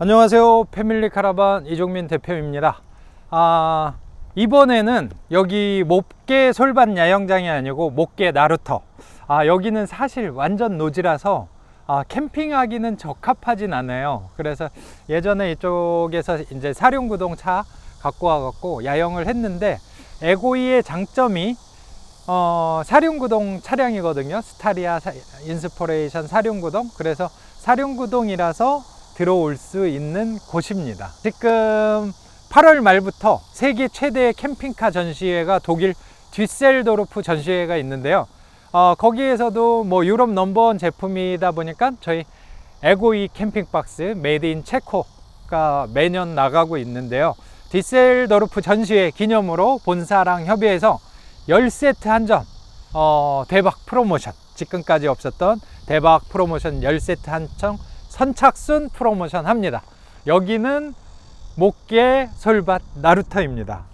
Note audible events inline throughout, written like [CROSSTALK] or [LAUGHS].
안녕하세요. 패밀리 카라반 이종민 대표입니다. 아, 이번에는 여기 목계 솔밭 야영장이 아니고 목계 나루터. 아, 여기는 사실 완전 노지라서 아, 캠핑하기는 적합하진 않아요. 그래서 예전에 이쪽에서 이제 사륜구동 차 갖고 와갖고 야영을 했는데 에고이의 장점이 어, 사륜구동 차량이거든요. 스타리아 사- 인스포레이션 사륜구동. 그래서 사륜구동이라서 들어올 수 있는 곳입니다. 지금 8월 말부터 세계 최대의 캠핑카 전시회가 독일 듀셀도르프 전시회가 있는데요. 어, 거기에서도 뭐 유럽 넘버원 제품이다 보니까 저희 에고이 캠핑박스 메이드 인 체코가 매년 나가고 있는데요. 디셀도르프 전시회 기념으로 본사랑 협의해서 10세트 한정 어, 대박 프로모션 지금까지 없었던 대박 프로모션 10세트 한정 선착순 프로모션 합니다. 여기는 목계 솔밭 나루터입니다.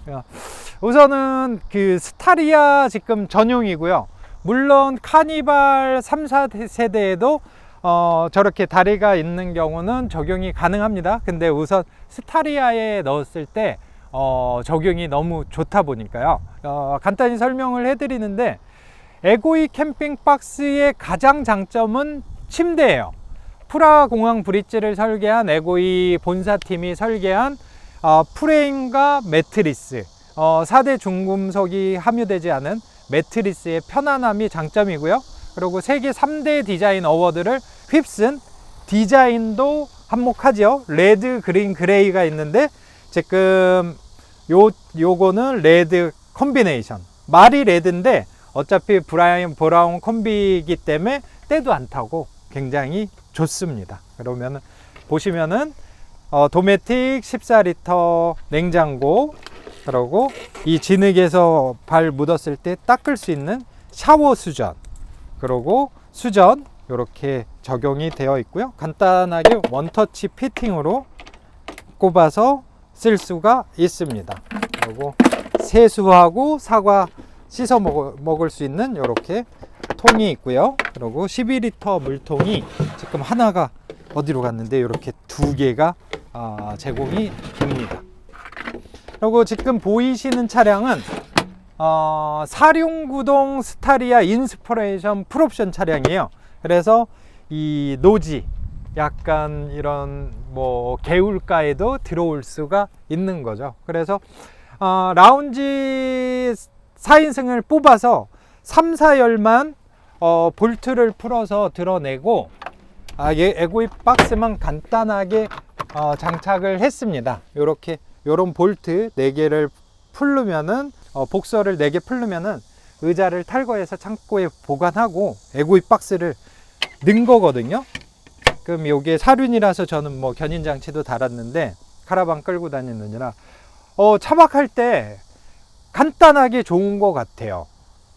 우선은 그 스타리아 지금 전용이고요. 물론 카니발 3, 4세대에도 어, 저렇게 다리가 있는 경우는 적용이 가능합니다. 근데 우선 스타리아에 넣었을 때 어, 적용이 너무 좋다 보니까요. 어, 간단히 설명을 해드리는데 에고이 캠핑 박스의 가장 장점은 침대예요. 프라 공항 브릿지를 설계한 에고이 본사팀이 설계한 어, 프레임과 매트리스, 어, 4대 중금속이 함유되지 않은 매트리스의 편안함이 장점이고요. 그리고 세계 3대 디자인 어워드를 휩쓴 디자인도 한몫하죠. 레드, 그린, 그레이가 있는데 지금 요 요거는 레드 콤비네이션. 말이 레드인데 어차피 브라이언 브라운 콤비이기 때문에 때도 안 타고 굉장히 좋습니다. 그러면은 보시면은 어, 도메틱 14리터 냉장고 그리고 이 진흙에서 발 묻었을 때 닦을 수 있는 샤워 수전 그리고 수전 이렇게 적용이 되어 있고요. 간단하게 원터치 피팅으로 꼽아서 쓸 수가 있습니다. 그리고 세수하고 사과 씻어 먹을 수 있는 이렇게 통이 있고요. 그리고 12리터 물통이 지금 하나가 어디로 갔는데 이렇게 두 개가 아, 제공이 됩니다. 그리고 지금 보이시는 차량은 어, 사륜구동 스타리아 인스퍼레이션 풀옵션 차량이에요. 그래서 이 노지 약간 이런 뭐 개울가에도 들어올 수가 있는 거죠. 그래서 어, 라운지 4인승을 뽑아서 3, 4열만 어, 볼트를 풀어서 드러내고 아, 얘 에고이 박스만 간단하게 어, 장착을 했습니다. 요렇게 요런 볼트 4개를 풀르면은 어, 복서를 4개 풀르면은 의자를 탈거해서 창고에 보관하고 에고이 박스를 넣은 거거든요. 그럼 요게 사륜이라서 저는 뭐 견인 장치도 달았는데 카라반 끌고 다니느니라 어, 차박할 때 간단하게 좋은 것 같아요.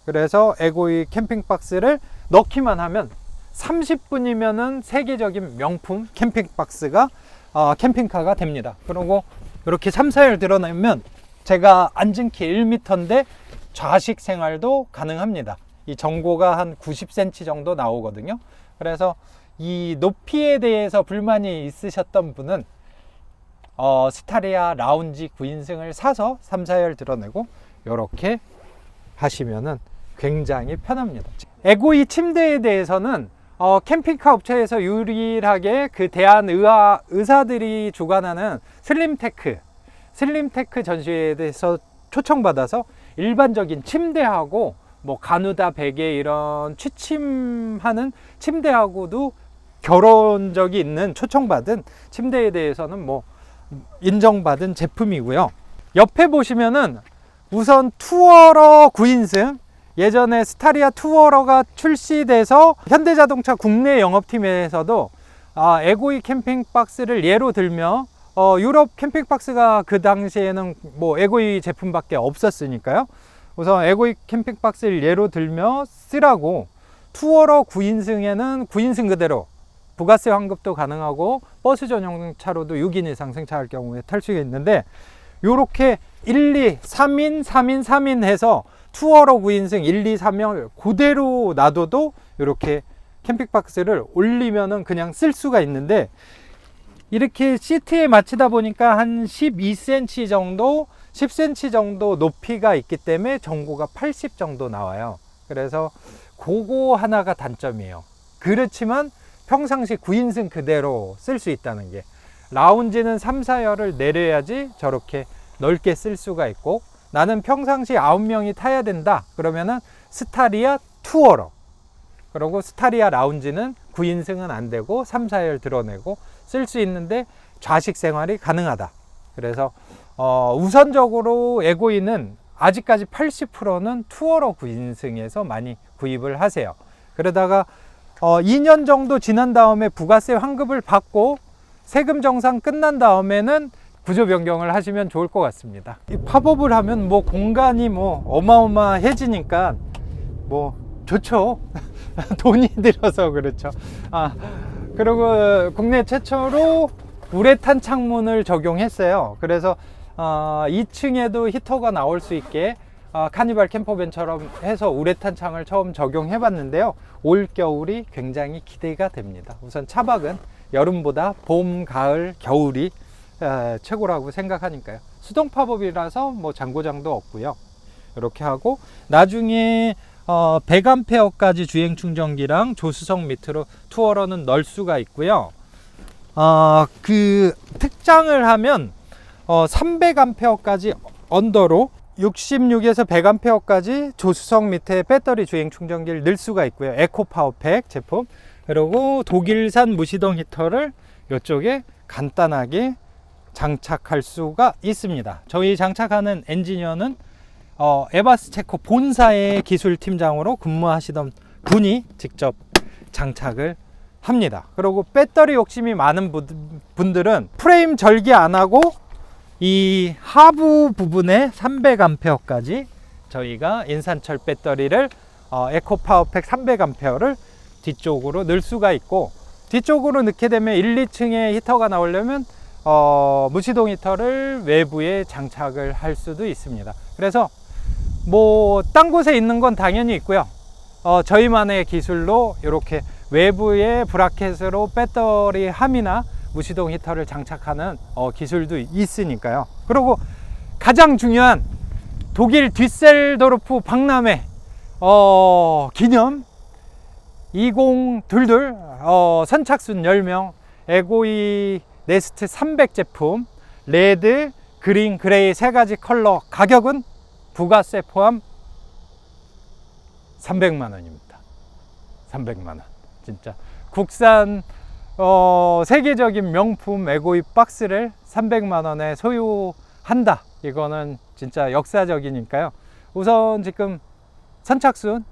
그래서 에고이 캠핑 박스를 넣기만 하면 30분이면은 세계적인 명품 캠핑 박스가 어, 캠핑카가 됩니다. 그리고 이렇게 3, 4열 드러내면 제가 앉은 키 1m인데 좌식 생활도 가능합니다. 이 전고가 한 90cm 정도 나오거든요. 그래서 이 높이에 대해서 불만이 있으셨던 분은 어, 스타리아 라운지 9인승을 사서 3, 4열 드러내고 이렇게 하시면은 굉장히 편합니다. 에고이 침대에 대해서는 어, 캠핑카 업체에서 유일하게 그 대한 의사, 의사들이 주관하는 슬림테크, 슬림테크 전시회에 대해서 초청받아서 일반적인 침대하고 뭐 가누다 베개 이런 취침하는 침대하고도 결혼 적이 있는 초청받은 침대에 대해서는 뭐 인정받은 제품이고요. 옆에 보시면은 우선 투어러 9인승 예전에 스타리아 투어러가 출시돼서 현대자동차 국내 영업팀에서도 아, 에고이 캠핑 박스를 예로 들며 어, 유럽 캠핑 박스가 그 당시에는 뭐 에고이 제품밖에 없었으니까요. 우선 에고이 캠핑 박스를 예로 들며 쓰라고 투어러 9인승에는 9인승 그대로 부가세 환급도 가능하고 버스 전용 차로도 6인 이상 승차할 경우에 탈 수가 있는데 요렇게 1, 2, 3인, 3인, 3인 해서 투어러 9인승 1, 2, 3명 그대로 놔둬도 이렇게 캠핑박스를 올리면은 그냥 쓸 수가 있는데 이렇게 시트에 맞추다 보니까 한 12cm 정도, 10cm 정도 높이가 있기 때문에 전고가 80 정도 나와요. 그래서 그거 하나가 단점이에요. 그렇지만 평상시 9인승 그대로 쓸 수 있다는 게 라운지는 3, 4열을 내려야지 저렇게 넓게 쓸 수가 있고 나는 평상시 9명이 타야 된다. 그러면은 스타리아 투어러 그리고 스타리아 라운지는 9인승은 안 되고 3, 4열 드러내고 쓸 수 있는데 좌식 생활이 가능하다. 그래서 어, 우선적으로 에고이는 아직까지 80%는 투어러 9인승에서 많이 구입을 하세요. 그러다가 어, 2년 정도 지난 다음에 부가세 환급을 받고 세금 정산 끝난 다음에는 구조 변경을 하시면 좋을 것 같습니다. 이 팝업을 하면 뭐 공간이 뭐 어마어마해지니까 뭐 좋죠. [LAUGHS] 돈이 들어서 그렇죠. 아, 그리고 국내 최초로 우레탄 창문을 적용했어요. 그래서 어, 2층에도 히터가 나올 수 있게 어, 카니발 캠퍼밴처럼 해서 우레탄 창을 처음 적용해 봤는데요. 올 겨울이 굉장히 기대가 됩니다. 우선 차박은 여름보다 봄, 가을, 겨울이 에, 최고라고 생각하니까요. 수동 팝업이라서 뭐 장고장도 없고요. 이렇게 하고 나중에 어, 100A까지 주행 충전기랑 조수석 밑으로 투어러는 넣을 수가 있고요. 어, 그 특장을 하면 어, 300A까지 언더로 66에서 100A까지 조수석 밑에 배터리 주행 충전기를 넣을 수가 있고요. 에코 파워팩 제품. 그리고 독일산 무시동 히터를 이쪽에 간단하게 장착할 수가 있습니다. 저희 장착하는 엔지니어는 어, 에바스 체코 본사의 기술팀장으로 근무하시던 분이 직접 장착을 합니다. 그리고 배터리 욕심이 많은 분- 분들은 프레임 절개 안 하고 이 하부 부분에 300A까지 저희가 인산철 배터리를 어, 에코 파워팩 300A를 뒤쪽으로 넣을 수가 있고 뒤쪽으로 넣게 되면 1, 2층에 히터가 나오려면 어, 무시동 히터를 외부에 장착을 할 수도 있습니다. 그래서 뭐 딴 곳에 있는 건 당연히 있고요. 어, 저희만의 기술로 이렇게 외부에 브라켓으로 배터리 함이나 무시동 히터를 장착하는 어, 기술도 있으니까요. 그리고 가장 중요한 독일 뒤셀도르프 박람회 어, 기념 2022 어, 선착순 10명 에고이 네스트 300 제품 레드, 그린, 그레이 세 가지 컬러 가격은 부가세 포함 300만 원입니다. 300만 원. 진짜 국산 어, 세계적인 명품 에고이 박스를 300만 원에 소유한다. 이거는 진짜 역사적이니까요. 우선 지금 선착순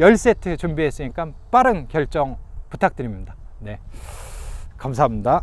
10세트 준비했으니까 빠른 결정 부탁드립니다. 네. 감사합니다.